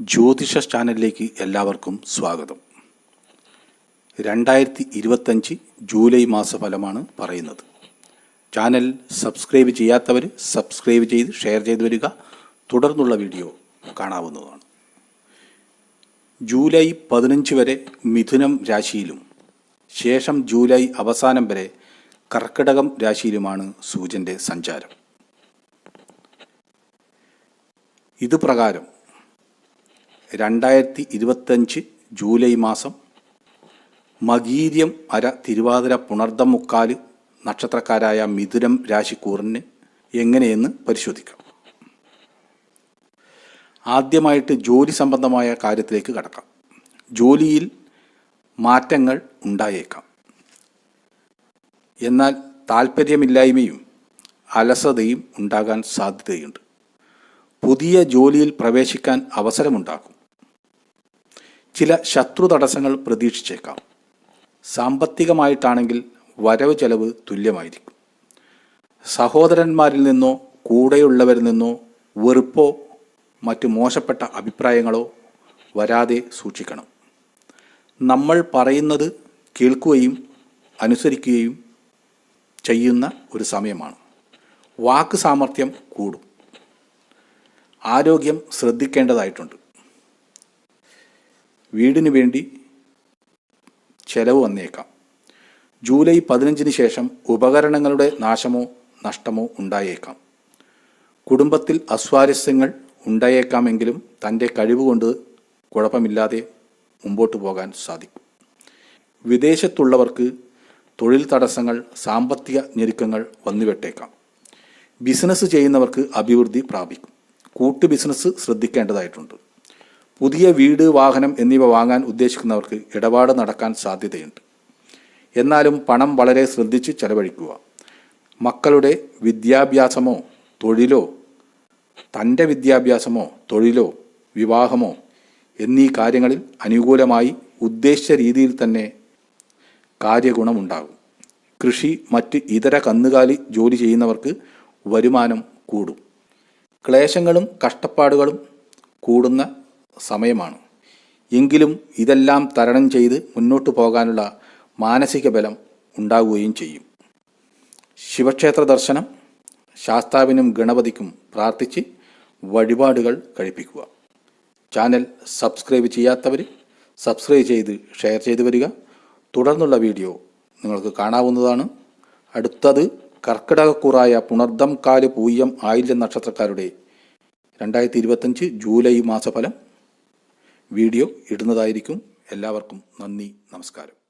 ജ്യോതിഷ ചാനലിലേക്ക് എല്ലാവർക്കും സ്വാഗതം. രണ്ടായിരത്തി ഇരുപത്തഞ്ച് ജൂലൈ മാസഫലമാണ് പറയുന്നത്. ചാനൽ സബ്സ്ക്രൈബ് ചെയ്യാത്തവർ സബ്സ്ക്രൈബ് ചെയ്ത് ഷെയർ ചെയ്ത് വരിക. തുടർന്നുള്ള വീഡിയോ കാണാവുന്നതാണ്. ജൂലൈ പതിനഞ്ച് വരെ മിഥുനം രാശിയിലും ശേഷം ജൂലൈ അവസാനം വരെ കർക്കിടകം രാശിയിലുമാണ് സൂര്യന്റെ സഞ്ചാരം. ഇതുപ്രകാരം രണ്ടായിരത്തി ഇരുപത്തഞ്ച് ജൂലൈ മാസം മകീര്യം അര തിരുവാതിര പുണർദം മുക്കാൽ നക്ഷത്രക്കാരായ മിഥുനം രാശിക്കൂറിന് എങ്ങനെയെന്ന് പരിശോധിക്കാം. ആദ്യമായിട്ട് ജോലി സംബന്ധമായ കാര്യത്തിലേക്ക് കടക്കാം. ജോലിയിൽ മാറ്റങ്ങൾ ഉണ്ടായേക്കാം. എന്നാൽ താല്പര്യമില്ലായ്മയും അലസതയും ഉണ്ടാകാൻ സാധ്യതയുണ്ട്. പുതിയ ജോലിയിൽ പ്രവേശിക്കാൻ അവസരമുണ്ടാകും ചില ശത്രു തടസ്സങ്ങൾ പ്രതീക്ഷിച്ചേക്കാം. സാമ്പത്തികമായിട്ടാണെങ്കിൽ വരവ് ചെലവ് തുല്യമായിരിക്കും. സഹോദരന്മാരിൽ നിന്നോ കൂടെയുള്ളവരിൽ നിന്നോ വെറുപ്പോ മറ്റു മോശപ്പെട്ട അഭിപ്രായങ്ങളോ വരാതെ സൂക്ഷിക്കണം. നമ്മൾ പറയുന്നത് കേൾക്കുകയും അനുസരിക്കുകയും ചെയ്യുന്ന ഒരു സമയമാണ്. വാക്ക് സാമർഥ്യം കൂടും. ആരോഗ്യം ശ്രദ്ധിക്കേണ്ടതായിട്ടുണ്ട്. വീടിന് വേണ്ടി ചെലവ് വന്നേക്കാം. ജൂലൈ പതിനഞ്ചിന് ശേഷം ഉപകരണങ്ങളുടെ നാശമോ നഷ്ടമോ ഉണ്ടായേക്കാം. കുടുംബത്തിൽ അസ്വാരസ്യങ്ങൾ ഉണ്ടായേക്കാമെങ്കിലും തന്റെ കഴിവുകൊണ്ട് കുഴപ്പമില്ലാതെ മുമ്പോട്ട് പോകാൻ സാധിക്കും. വിദേശത്തുള്ളവർക്ക് തൊഴിൽ തടസ്സങ്ങൾ സാമ്പത്തിക ഞെരുക്കങ്ങൾ വന്നുവെട്ടേക്കാം. ബിസിനസ് ചെയ്യുന്നവർക്ക് അഭിവൃദ്ധി പ്രാപിക്കും. കൂട്ടു ബിസിനസ് ശ്രദ്ധിക്കേണ്ടതായിട്ടുണ്ട്. പുതിയ വീട് വാഹനം എന്നിവ വാങ്ങാൻ ഉദ്ദേശിക്കുന്നവർക്ക് ഇടപാട് നടക്കാൻ സാധ്യതയുണ്ട്. എന്നാലും പണം വളരെ ശ്രദ്ധിച്ച് ചെലവഴിക്കുക. മക്കളുടെ വിദ്യാഭ്യാസമോ തൊഴിലോ തന്റെ വിദ്യാഭ്യാസമോ തൊഴിലോ വിവാഹമോ എന്നീ കാര്യങ്ങളിൽ അനുകൂലമായി ഉദ്ദേശിച്ച രീതിയിൽ തന്നെ കാര്യഗുണമുണ്ടാകും. കൃഷി മറ്റ് ഇതര കന്നുകാലി ജോലി ചെയ്യുന്നവർക്ക് വരുമാനം കൂടും. ക്ലേശങ്ങളും കഷ്ടപ്പാടുകളും കൂടുന്ന സമയമാണ്. എങ്കിലും ഇതെല്ലാം തരണം ചെയ്ത് മുന്നോട്ട് പോകാനുള്ള മാനസിക ബലം ഉണ്ടാവുകയും ചെയ്യും. ശിവക്ഷേത്ര ദർശനം ശാസ്താവിനും ഗണപതിക്കും പ്രാർത്ഥിച്ച് വഴിപാടുകൾ കഴിപ്പിക്കുക. ചാനൽ സബ്സ്ക്രൈബ് ചെയ്യാത്തവർ സബ്സ്ക്രൈബ് ചെയ്ത് ഷെയർ ചെയ്തു വരിക. തുടർന്നുള്ള വീഡിയോ നിങ്ങൾക്ക് കാണാവുന്നതാണ്. അടുത്തത് കർക്കിടകക്കൂറായ പുണർദം കാൽ പൂയം ആയില്യം നക്ഷത്രക്കാരുടെ രണ്ടായിരത്തി ഇരുപത്തഞ്ച് ജൂലൈ മാസഫലം. വീഡിയോ ഇടുന്നതായിരിക്കും. എല്ലാവർക്കും നന്ദി നമസ്കാരം.